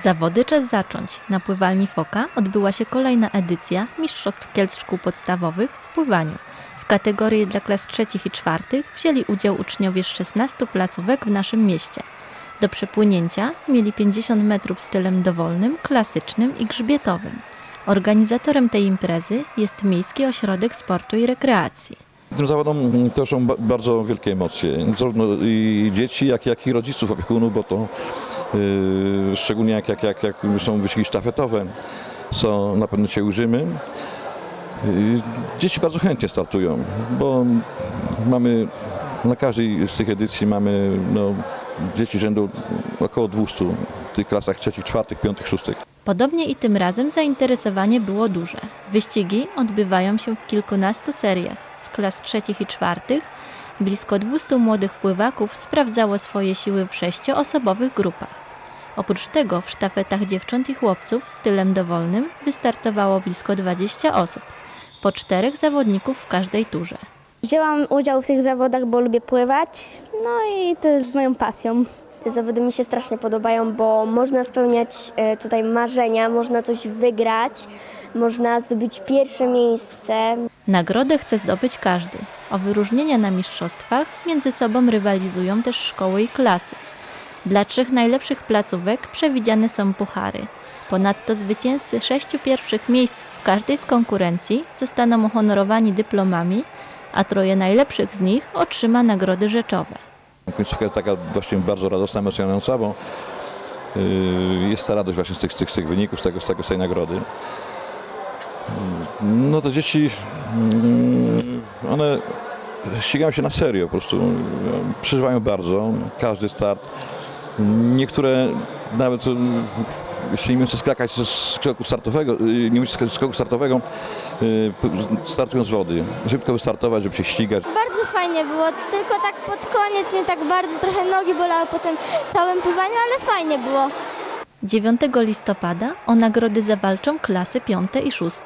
Zawody czas zacząć. Na pływalni Foka odbyła się kolejna edycja Mistrzostw Kielc Szkół Podstawowych w pływaniu. W kategorii dla klas trzecich i czwartych wzięli udział uczniowie z 16 placówek w naszym mieście. Do przepłynięcia mieli 50 metrów stylem dowolnym, klasycznym i grzbietowym. Organizatorem tej imprezy jest Miejski Ośrodek Sportu i Rekreacji. Tym zawodom ba- bardzo wielkie emocje, zarówno i dzieci, jak, jak i rodziców, opiekunów, bo to szczególnie jak, jak, jak, jak są wyścigi sztafetowe, co na pewno się użymy. Yy, Dzieci bardzo chętnie startują, bo mamy na każdej z tych edycji mamy no, dzieci rzędu około 200 w tych klasach trzecich, czwartych, piątych, szóstych. Podobnie i tym razem zainteresowanie było duże. Wyścigi odbywają się w kilkunastu seriach. Z klas trzecich i czwartych blisko 200 młodych pływaków sprawdzało swoje siły w sześcioosobowych grupach. Oprócz tego w sztafetach dziewcząt i chłopców stylem dowolnym wystartowało blisko 20 osób. Po czterech zawodników w każdej turze. Wzięłam udział w tych zawodach, bo lubię pływać, no i to jest moją pasją. Te zawody mi się strasznie podobają, bo można spełniać e, tutaj marzenia, można coś wygrać, można zdobyć pierwsze miejsce. Nagrodę chce zdobyć każdy. O wyróżnienia na mistrzostwach między sobą rywalizują też szkoły i klasy. Dla trzech najlepszych placówek przewidziane są puchary. Ponadto zwycięzcy sześciu pierwszych miejsc w każdej z konkurencji zostaną uhonorowani dyplomami, a troje najlepszych z nich otrzyma nagrody rzeczowe. Końcówka jest taka właśnie bardzo radosna, emocjonująca, bo yy, jest ta radość właśnie z tych, z tych, z tych wyników, z, tego, z, tego, z tej nagrody. No to dzieci, yy, one ścigają się na serio, po prostu przeżywają bardzo każdy start. Niektóre nawet jeśli nie umieją skakać ze skoku startowego, yy, nie ze skoku startowego, yy, startują z wody, szybko wystartować, żeby się ścigać. Bardzo fajnie było, tylko tak pod koniec mnie tak bardzo trochę nogi bolały po tym całym pływaniu, ale fajnie było. 9 listopada o nagrody zawalczą klasy 5 i 6.